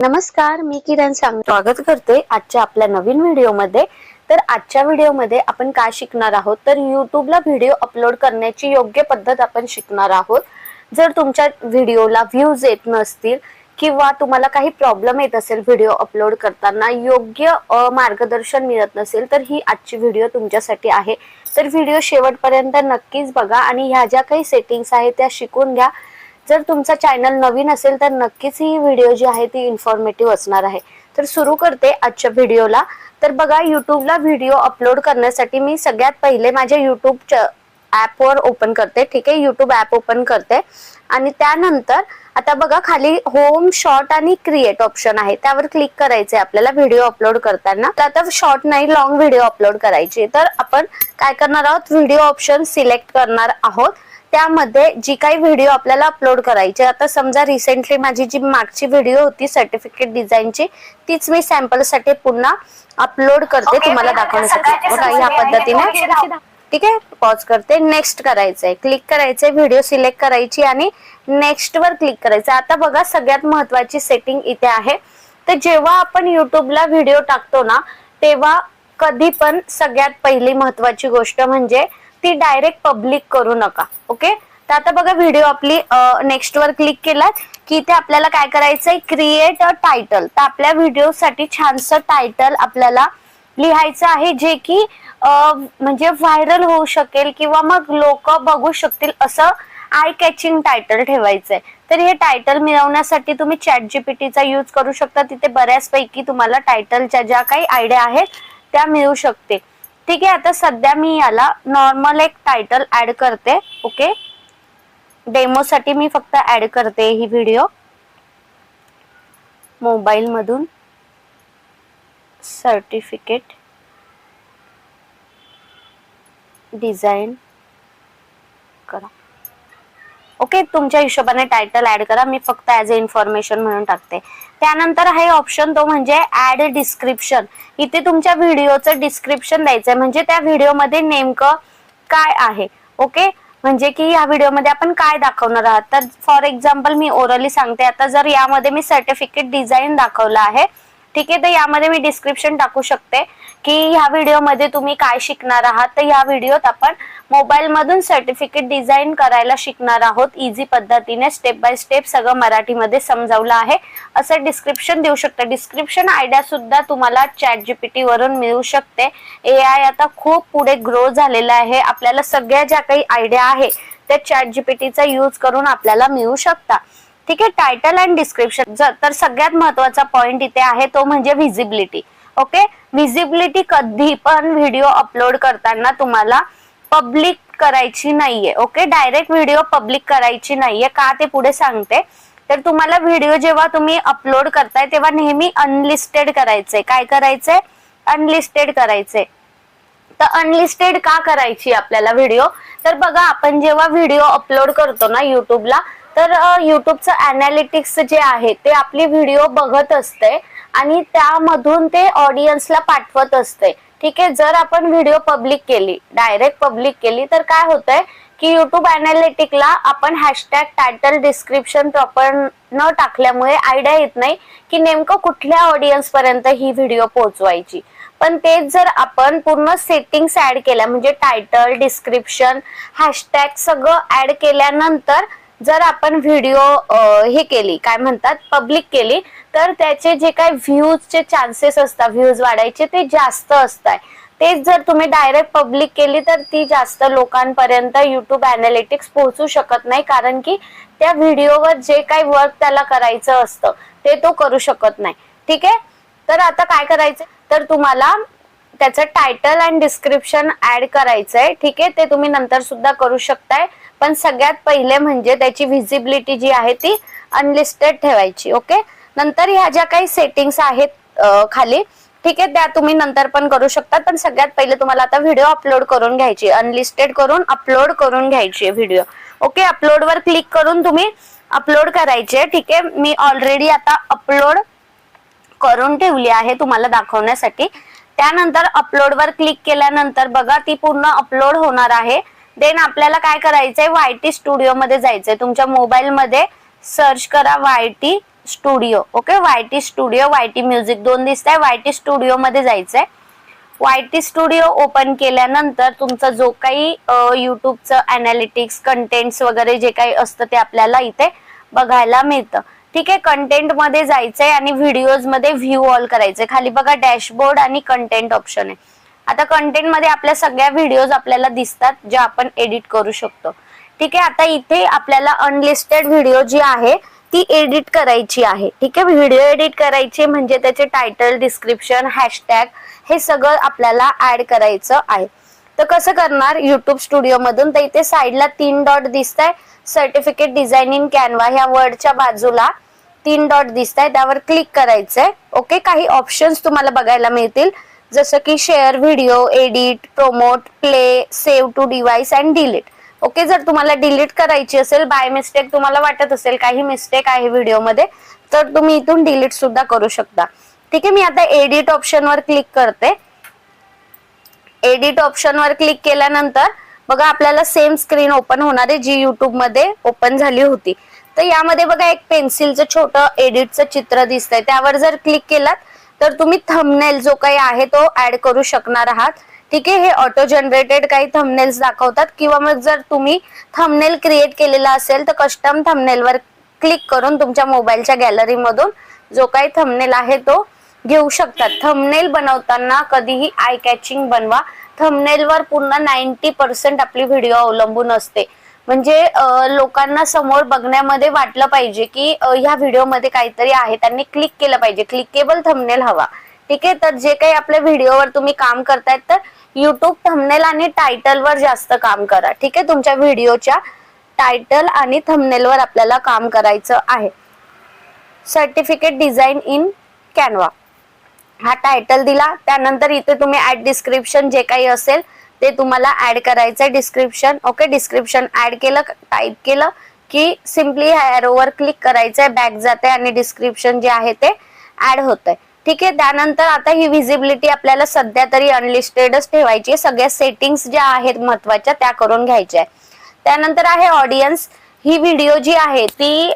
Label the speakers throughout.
Speaker 1: नमस्कार मी किरण सांग स्वागत करते आजच्या आपल्या नवीन व्हिडिओमध्ये. तर आजच्या व्हिडिओमध्ये आपण काय शिकणार आहोत? तर युट्यूबला व्हिडिओ अपलोड करण्याची योग्य पद्धत आपण शिकणार आहोत. जर तुमच्या व्हिडिओला व्ह्यूज येत नसतील किंवा तुम्हाला काही प्रॉब्लेम येत असेल व्हिडिओ अपलोड करताना योग्य मार्गदर्शन मिळत नसेल तर ही आजची व्हिडिओ तुमच्यासाठी आहे. तर व्हिडिओ शेवटपर्यंत नक्कीच बघा आणि ह्या ज्या काही सेटिंग्स आहेत त्या शिकून घ्या. जर तुमचा चॅनल नवीन असेल तर नक्कीच ही व्हिडिओ जी आहे ती इन्फॉर्मेटिव्ह असणार आहे. तर सुरू करते आजच्या व्हिडिओला तर बघा युट्यूबला व्हिडिओ अपलोड करण्यासाठी मी सगळ्यात पहिले माझ्या युट्यूब ॲपवर ओपन करते. ठीक आहे? युट्यूब ॲप ओपन करते. आणि त्यानंतर आता बघा खाली होम शॉर्ट आणि क्रिएट ऑप्शन आहे. त्यावर क्लिक करायचे आपल्याला व्हिडिओ अपलोड करताना. तर आता शॉर्ट नाही लॉंग व्हिडिओ अपलोड करायची तर आपण काय करणार आहोत? व्हिडिओ ऑप्शन सिलेक्ट करणार आहोत. त्यामध्ये जी काही व्हिडिओ आपल्याला अपलोड करायची आता समजा रिसेंटली माझी जी मागची व्हिडिओ होती सर्टिफिकेट डिझाईनची तीच मी सॅम्पलसाठी पुन्हा अपलोड करते तुम्हाला दाखवण्यासाठी. बघा ह्या पद्धतीने. ठीक आहे? पॉज करते. नेक्स्ट करायचंय. क्लिक करायचंय व्हिडिओ सिलेक्ट करायची आणि नेक्स्ट वर क्लिक करायचं आता बघा सगळ्यात महत्वाची सेटिंग इथे आहे. तर जेव्हा आपण युट्यूबला व्हिडिओ टाकतो ना तेव्हा कधी पण सगळ्यात पहिली महत्वाची गोष्ट म्हणजे ती डायरेक्ट पब्लिक करू नका ओके तर आता बघा व्हिडिओ आपली नेक्स्ट वर क्लिक केलात की इथे आपल्याला काय करायचंय? क्रिएट अ टायटल तर आपल्या व्हिडिओसाठी छानसं टायटल आपल्याला लिहायचं आहे जे की म्हणजे व्हायरल होऊ शकेल किंवा मग लोक बघू शकतील असं आय कॅचिंग टायटल ठेवायचंय. तर हे टायटल मिळवण्यासाठी तुम्ही चॅट जीपीटीचा यूज करू शकता. तिथे बऱ्याचपैकी तुम्हाला टायटलच्या ज्या काही आयडिया आहेत त्या मिळू शकते ठीक आहे आता सध्या मी याला नॉर्मल एक टायटल ऍड करते ओके डेमोसाठी मी फक्त ऍड करते ही व्हिडिओ मोबाईलमधून सर्टिफिकेट डिझाईन करा. ओके तुमच्या हिशोबाने टायटल ऍड करा मी फक्त ऍज अ इन्फॉर्मेशन म्हणून टाकते. त्यानंतर आहे ऑप्शन तो म्हणजे ऍड डिस्क्रिप्शन इथे तुमच्या व्हिडिओचं डिस्क्रिप्शन द्यायचंय म्हणजे त्या व्हिडिओमध्ये नेमकं काय आहे ओके? म्हणजे की या व्हिडिओमध्ये आपण काय दाखवणार आहात? तर फॉर एक्झाम्पल मी ओरली सांगते आता जर यामध्ये मी सर्टिफिकेट डिझाईन दाखवलं आहे ठीक आहे तर यामध्ये मी डिस्क्रिप्शन टाकू शकते की ह्या व्हिडिओमध्ये तुम्ही काय शिकणार आहात. तर ह्या व्हिडिओत आपण मोबाईलमधून सर्टिफिकेट डिझाईन करायला शिकणार आहोत. इझी पद्धतीने स्टेप बाय स्टेप सगळं मराठीमध्ये समजावलं आहे. असं डिस्क्रिप्शन देऊ शकता. डिस्क्रिप्शन आयडिया सुद्धा तुम्हाला चॅट जीपीटी वरून मिळू शकते. ए आय आता खूप पुढे ग्रो झालेला आहे. आपल्याला सगळ्या ज्या काही आयडिया आहे त्या चॅट जीपीटीचा यूज करून आपल्याला मिळू शकता. ठीक आहे टायटल अँड डिस्क्रिप्शन तर सगळ्यात महत्त्वाचा पॉइंट इथे आहे तो म्हणजे व्हिजिबिलिटी ओके व्हिजिबिलिटी कधी पण व्हिडिओ अपलोड करताना तुम्हाला पब्लिक करायची नाहीये. ओके डायरेक्ट व्हिडिओ पब्लिक करायची नाहीये. का ते पुढे सांगते? तर तुम्हाला व्हिडिओ जेव्हा तुम्ही अपलोड करताय तेव्हा नेहमी अनलिस्टेड करायचे काय करायचंय? अनलिस्टेड करायचे तर अनलिस्टेड का करायची आपल्याला व्हिडिओ तर बघा आपण जेव्हा व्हिडिओ अपलोड करतो ना युट्यूबला तर युट्यूबचं अनालिटिक्स जे आहे ते आपली व्हिडिओ बघत असते आणि त्यामधून ते ऑडियन्सला पाठवत असते. ठीक आहे जर आपण व्हिडिओ पब्लिक केली डायरेक्ट पब्लिक केली तर काय होतंय की युट्यूब अनालिटिकला आपण हॅशटॅग टायटल डिस्क्रिप्शन प्रॉपर न टाकल्यामुळे आयडिया येत नाही की नेमकं कुठल्या ऑडियन्स पर्यंत ही व्हिडिओ पोहोचवायची. पण तेच जर आपण पूर्ण सेटिंग्स ऍड केल्या म्हणजे टायटल डिस्क्रिप्शन हॅशटॅग सगळं ऍड केल्यानंतर जर आपण व्हिडिओ हे केली काय म्हणतात पब्लिक केली तर त्याचे जे काही व्ह्यूजचे चान्सेस असतात व्ह्यूज वाढायचे ते जास्त असतात. तेच जर तुम्ही डायरेक्ट पब्लिक केली तर ती जास्त लोकांपर्यंत युट्यूब अनालिटिक्स पोहोचू शकत नाही कारण की त्या व्हिडिओवर जे काही वर्क त्याला करायचं असतं ते तो करू शकत नाही. ठीक आहे? तर आता काय करायचं? तर तुम्हाला त्याचं टायटल अँड डिस्क्रिप्शन ऍड करायचं आहे ठीक आहे? ते तुम्ही नंतर सुद्धा करू शकताय. पण सगळ्यात पहिले म्हणजे त्याची व्हिजिबिलिटी जी आहे ती अनलिस्टेड ठेवायची ओके नंतर ह्या ज्या काही सेटिंग्स आहेत खाली ठीक आहे त्या तुम्ही नंतर पण करू शकता पण सगळ्यात पहिले तुम्हाला आता व्हिडिओ अपलोड करून घ्यायची अनलिस्टेड करून अपलोड करून घ्यायची व्हिडिओ ओके अपलोड वर क्लिक करून तुम्ही अपलोड करायचे ठीक आहे? मी ऑलरेडी आता अपलोड करून ठेवली आहे तुम्हाला दाखवण्यासाठी. त्यानंतर अपलोड वर क्लिक केल्यानंतर बघा ती पूर्ण अपलोड होणार आहे. देन आपल्याला काय करायचंय वाय टी स्टुडिओ मध्ये जायचंय. तुमच्या मोबाईल मध्ये सर्च करा Y T studio okay Y T studio Y T music दोन दिसत आहे वाय टी स्टुडिओ मध्ये जायचंय. वाय टी स्टुडिओ ओपन केल्यानंतर तुमचा जो काही युट्यूबचं अनालिटिक्स कंटेंट्स वगैरे जे काही असतं ते आपल्याला इथे बघायला मिळतं. ठीक आहे कंटेंटमध्ये जायचंय आणि व्हिडिओजमध्ये व्ह्यू ऑल करायचंय. खाली बघा डॅशबोर्ड आणि कंटेंट ऑप्शन आहे. आता कंटेंटमध्ये आपल्या सगळ्या व्हिडिओज आपल्याला दिसतात ज्या आपण एडिट करू शकतो. ठीक आहे आता इथे आपल्याला अनलिस्टेड व्हिडिओ जी आहे ती एडिट करायची आहे. ठीक आहे व्हिडिओ एडिट करायची म्हणजे त्याचे टायटल डिस्क्रिप्शन हॅशटॅग हे सगळं आपल्याला ऍड करायचं आहे. तर कसं करणार? युट्यूब स्टुडिओ मधून तर इथे साईडला तीन डॉट दिसत आहे सर्टिफिकेट डिझाईन इन कॅनवा ह्या वर्डच्या बाजूला तीन डॉट दिसत आहे त्यावर क्लिक करायचंय. ओके काही ऑप्शन्स तुम्हाला बघायला मिळतील. जसं की share video edit promote play save to device and delete okay जर तुम्हाला डिलीट करायची असेल बाय मिस्टेक तुम्हाला वाटत असेल काही मिस्टेक आहे व्हिडिओमध्ये तर तुम्ही इथून डिलीट सुद्धा करू शकता. ठीक आहे मी आता एडिट ऑप्शनवर क्लिक करते. एडिट ऑप्शनवर क्लिक केल्यानंतर बघा आपल्याला सेम स्क्रीन ओपन होणार आहे जी युट्यूबमध्ये ओपन झाली होती. तर यामध्ये बघा एक पेन्सिलचं छोटं एडिटचं चित्र दिसतंय. त्यावर जर क्लिक केलात तर तुम्ही थंबनेल जो काही आहे तो ऍड करू शकणार आहात. ठीक आहे हे ऑटो जनरेटेड काही थंबनेल्स दाखवतात. किंवा मग जर तुम्ही थंबनेल क्रिएट केलेला असेल तर कस्टम थंबनेलवर क्लिक करून तुमच्या मोबाईलच्या गॅलरीमधून जो काही थंबनेल आहे तो घेऊ शकतात. थंबनेल बनवताना कधीही आय कॅचिंग बनवा. थंबनेलवर पूर्ण नाईन्टी पर्सेंट आपली व्हिडिओ अवलंबून असते. म्हणजे लोकांना समोर बघण्यामध्ये वाटलं पाहिजे की ह्या व्हिडिओमध्ये काहीतरी आहे. त्यांनी क्लिक केलं पाहिजे. क्लिकेबल थंबनेल हवा. ठीक आहे? तर जे काही आपल्या व्हिडिओवर तुम्ही काम करतायत तर युट्यूब थंबनेल आणि टायटलवर जास्त काम करा. ठीक आहे? तुमच्या व्हिडिओच्या टायटल आणि थंबनेलवर आपल्याला काम करायचं आहे. सर्टिफिकेट डिझाईन इन कॅनवा हा टायटल दिला. त्यानंतर इथे तुम्ही ऍड डिस्क्रिप्शन जे काही असेल ते तुम्हाला ऍड करायचंय डिस्क्रिप्शन ओके डिस्क्रिप्शन ऍड केलं टाईप केलं की सिम्पली ह्या एरोवर क्लिक करायचंय बॅक जाते आणि डिस्क्रिप्शन जे आहे ते ऍड होतंय. ठीक आहे? त्यानंतर आता ही विजिबिलिटी आपल्याला सध्या तरी अनलिस्टेडच ठेवायची सगळ्या सेटिंग्स ज्या आहेत महत्त्वाच्या त्या करून घ्यायच्या त्यानंतर आहे ऑडियन्स ही व्हिडिओ जी आहे ती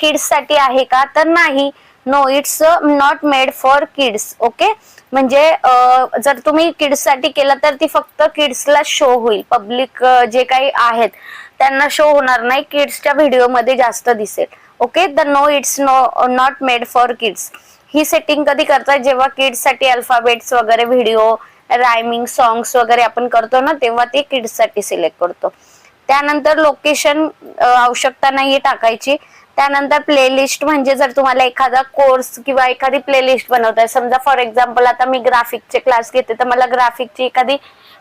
Speaker 1: किड्ससाठी आहे का? तर नाही. No it's not made for kids okay म्हणजे uh, जर तुम्ही किड्ससाठी केलं तर ती फक्त किड्सला शो होईल. पब्लिक uh, जे काही आहेत त्यांना शो होणार नाही. किड्सच्या व्हिडिओमध्ये जास्त दिसेल. Okay the no it's no not made for kids he setting कधी करतात जेव्हा किड्ससाठी अल्फाबेट्स वगैरे व्हिडिओ रायमिंग सॉंग्स वगैरे आपण करतो ना तेव्हा ते किड्ससाठी सिलेक्ट करतो. त्यानंतर लोकेशन uh, आवश्यकता नाहीये टाकायची. त्यानंतर प्लेलिस्ट म्हणजे जर तुम्हाला एखादा कोर्स किंवा एखादी प्लेलिस्ट बनवताय समजा फॉर एक्झाम्पल आता मी ग्राफिकचे क्लास घेते तर मला ग्राफिकची एखादी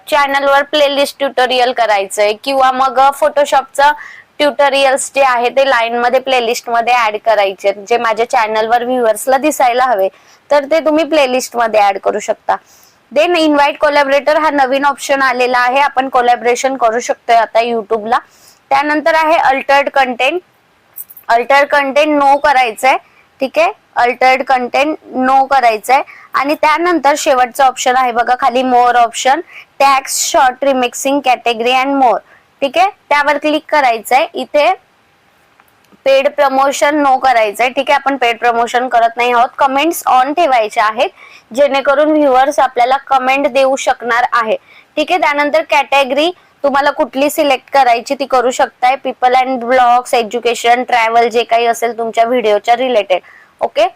Speaker 1: चॅनलवर प्लेलिस्ट ट्युटोरियल करायचंय किंवा मग फोटोशॉपचं ट्युटोरियल्स जे आहे ते लाईन मध्ये प्लेलिस्टमध्ये ऍड करायचे जे माझ्या चॅनलवर व्ह्युअर्सला दिसायला हवे तर ते तुम्ही प्लेलिस्टमध्ये ऍड करू शकता. देन इन्व्हाइट कोलॅबरेटर हा नवीन ऑप्शन आलेला आहे आपण कोलॅबरेशन करू शकतोय आता युट्यूबला त्यानंतर आहे altered content alter content no करायचंय. ठीक आहे? अल्टर्ड कंटेंट नो करायचंय. आणि त्यानंतर शेवटचं ऑप्शन आहे बघा खाली more option tags short remixing category and more ठीक आहे? त्यावर क्लिक करायचंय. इथे पेड प्रमोशन नो करायचंय. ठीक आहे? आपण पेड प्रमोशन करत नाही आहोत. कमेंट्स ऑन ठेवायचे आहेत. जेणेकरून व्ह्युअर्स आपल्याला कमेंट देऊ शकणार आहे. ठीक आहे? त्यानंतर कॅटेगरी तुम्हाला कुठली सिलेक्ट करायची ती करू शकताय. People and blogs education travel जे काही असेल तुमच्या व्हिडिओच्या रिलेटेड ओके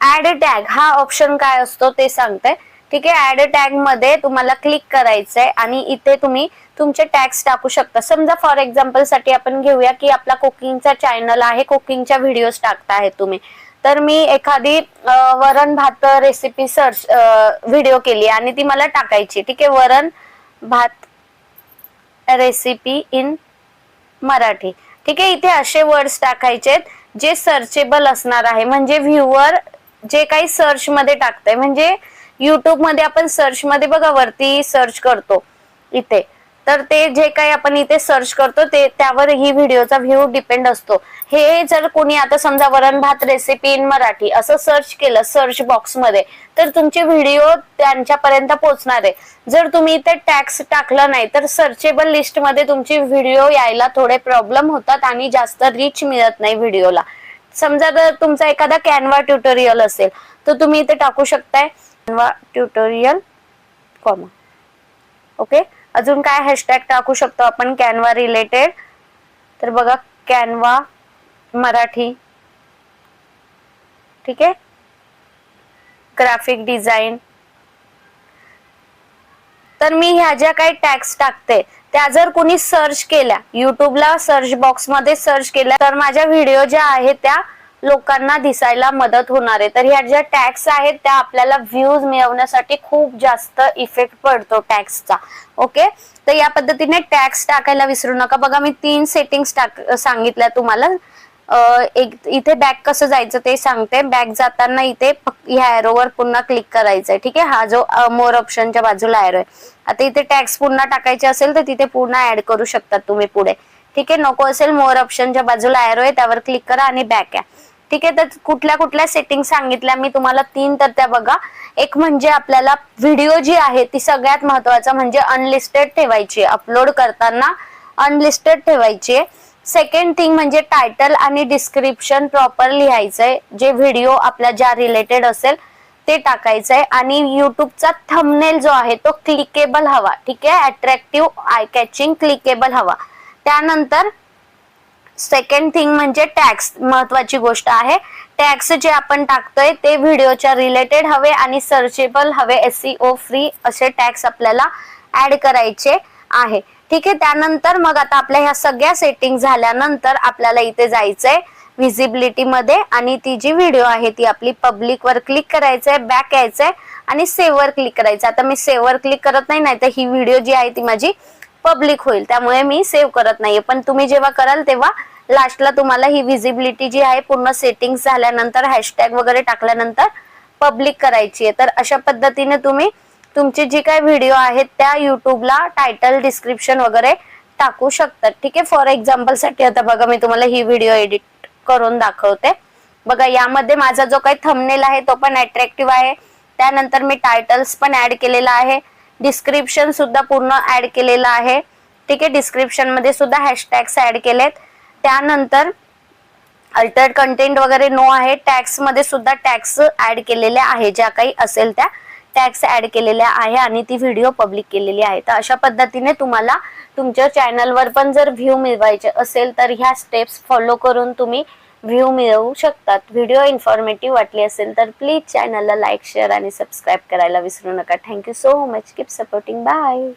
Speaker 1: ऍड टॅग हा ऑप्शन काय असतो ते सांगते. ठीक आहे? ऍड टॅगमध्ये तुम्हाला क्लिक करायचंय आणि इथे तुम्ही तुमचे टॅग्स टाकू शकता. समजा फॉर एक्झाम्पलसाठी आपण घेऊया की आपला कुकिंगचा चॅनल आहे कुकिंगच्या व्हिडिओज टाकता तुम्ही. तर मी एखादी वरण भात रेसिपी सर्च व्हिडिओ केली आणि ती मला टाकायची. ठीक आहे? वरण भात रेसिपी इन मराठी. ठीक आहे इथे असे वर्ड्स टाकायचे जे सर्चेबल असणार आहे. म्हणजे व्ह्युअर जे काही सर्च मध्ये टाकतंय म्हणजे युट्यूबमध्ये आपण सर्च मध्ये बघा वरती सर्च करतो. इथे. तर ते जे काही आपण इथे सर्च करतो ते त्यावर ही व्हिडिओचा व्ह्यू डिपेंड असतो. हे जर कोणी आता समजा वरण भात रेसिपी इन मराठी असं सर्च केलं सर्च बॉक्समध्ये तर तुमचे व्हिडिओ त्यांच्यापर्यंत पोहोचणार आहे. जर तुम्ही इथे टॅक्स टाकला नाही तर सर्चेबल लिस्टमध्ये तुमची व्हिडिओ यायला थोडे प्रॉब्लेम होतात आणि जास्त रिच मिळत नाही व्हिडिओला समजा जर तुमचा एखादा कॅनवा ट्युटोरियल असेल तर तुम्ही इथे टाकू शकताय. कॅनवा ट्युटोरियल कॉमा ओके अजून काय हॅशटॅग टाकू शकतो आपण? कॅनवा रिलेटेड तर बघा कॅनवा मराठी. ठीक आहे? ग्राफिक डिझाईन तर मी ह्या ज्या काही टॅक्स टाकते त्या जर कोणी सर्च केल्या युट्यूबला सर्च बॉक्समध्ये सर्च केल्या तर माझ्या व्हिडिओ ज्या आहेत त्या लोकांना दिसायला मदत होणार आहे. तर ह्या ज्या टॅक्स आहेत त्या आपल्याला व्ह्यूज मिळवण्यासाठी खूप जास्त इफेक्ट पडतो टॅक्सचा. ओके? तर या पद्धतीने टॅक्स टाकायला विसरू नका. बघा मी तीन सेटिंग्स टाक सांगितल्या तुम्हाला. एक इथे बॅक कसं जायचं ते सांगते. बॅक जाताना इथे ह्या एरोवर पुन्हा क्लिक करायचंय. ठीक आहे? हा जो मोर ऑप्शनच्या बाजूला एरो आहे. आता इथे टॅक्स पुन्हा टाकायचे असेल तर तिथे पुन्हा ऍड करू शकतात तुम्ही पुढे. ठीक आहे? नको असेल मोर ऑप्शनच्या बाजूला एरो आहे त्यावर क्लिक करा आणि बॅक आहे ठीक आहे? तर कुठल्या कुठल्या सेटिंग सांगितल्या मी तुम्हाला तीन तर त्या बघा. एक म्हणजे आपल्याला व्हिडिओ जी आहे ती सगळ्यात महत्वाचं म्हणजे अनलिस्टेड ठेवायची अपलोड करताना अनलिस्टेड ठेवायची सेकंड थिंग म्हणजे टायटल आणि डिस्क्रिप्शन प्रॉपर लिहायचंय. जे व्हिडिओ आपल्या ज्या रिलेटेड असेल ते टाकायचंय. आणि युट्यूबचा थंबनेल जो आहे तो क्लिकेबल हवा. ठीक आहे? अट्रॅक्टिव्ह आय कॅचिंग क्लिकेबल हवा. त्यानंतर सेकंड थिंग म्हणजे टॅक्स महत्वाची गोष्ट आहे. टॅक्स जे आपण टाकतोय ते व्हिडिओच्या रिलेटेड हवे आणि सर्चेबल हवे एसईओ फ्री असे टॅक्स आपल्याला ऍड करायचे आहे. ठीक आहे त्यानंतर मग आता आपल्या ह्या सगळ्या सेटिंग झाल्यानंतर आपल्याला इथे जायचंय व्हिजिबिलिटी मध्ये आणि ती जी व्हिडिओ आहे ती आपली पब्लिक वर क्लिक करायचंय बॅक यायचंय आणि सेव्ह क्लिक करायचं आता मी सेव्ह क्लिक करत नाही नाही तर ही व्हिडिओ जी आहे ती माझी पब्लिक होईल. त्यामुळे मी सेव्ह करत नाहीये. पण तुम्ही जेव्हा कराल तेव्हा लास्टला तुम्हाला ही व्हिजिबिलिटी जी आहे पूर्ण सेटिंग झाल्यानंतर हॅशटॅग वगैरे टाकल्यानंतर पब्लिक करायची आहे. तर अशा पद्धतीने तुम्ही तुमची जी काही व्हिडिओ आहेत त्या युट्यूबला टायटल डिस्क्रिप्शन वगैरे टाकू शकतात ठीक आहे? फॉर एक्झाम्पलसाठी आता बघा मी तुम्हाला ही व्हिडिओ एडिट करून दाखवते. बघा यामध्ये माझा जो काही थंबनेल आहे तो पण अट्रॅक्टिव्ह आहे. त्यानंतर मी टायटल्स पण ऍड केलेला आहे. डिस्क्रिप्शन सुद्धा पूर्ण ऍड केलेलं आहे. ठीक आहे डिस्क्रिप्शनमध्ये सुद्धा हॅशटॅग्स ऍड केलेत. त्यानंतर अल्टर्ड कंटेंट वगैरे नो आहे. टॅक्समध्ये सुद्धा टॅक्स ऍड केलेल्या आहे ज्या काही असेल त्या टॅक्स ऍड केलेल्या आहे आणि ती व्हिडिओ पब्लिक केलेली आहे. तर अशा पद्धतीने तुम्हाला तुमच्या चॅनलवर पण जर व्ह्यू मिळवायचे असेल तर ह्या स्टेप्स फॉलो करून तुम्ही व्ह्यू मिळवू शकतात. व्हिडिओ इन्फॉर्मेटिव्ह वाटली असेल तर प्लीज चॅनलला लाईक शेअर आणि सबस्क्राईब करायला विसरू नका. Thank you so much keep supporting bye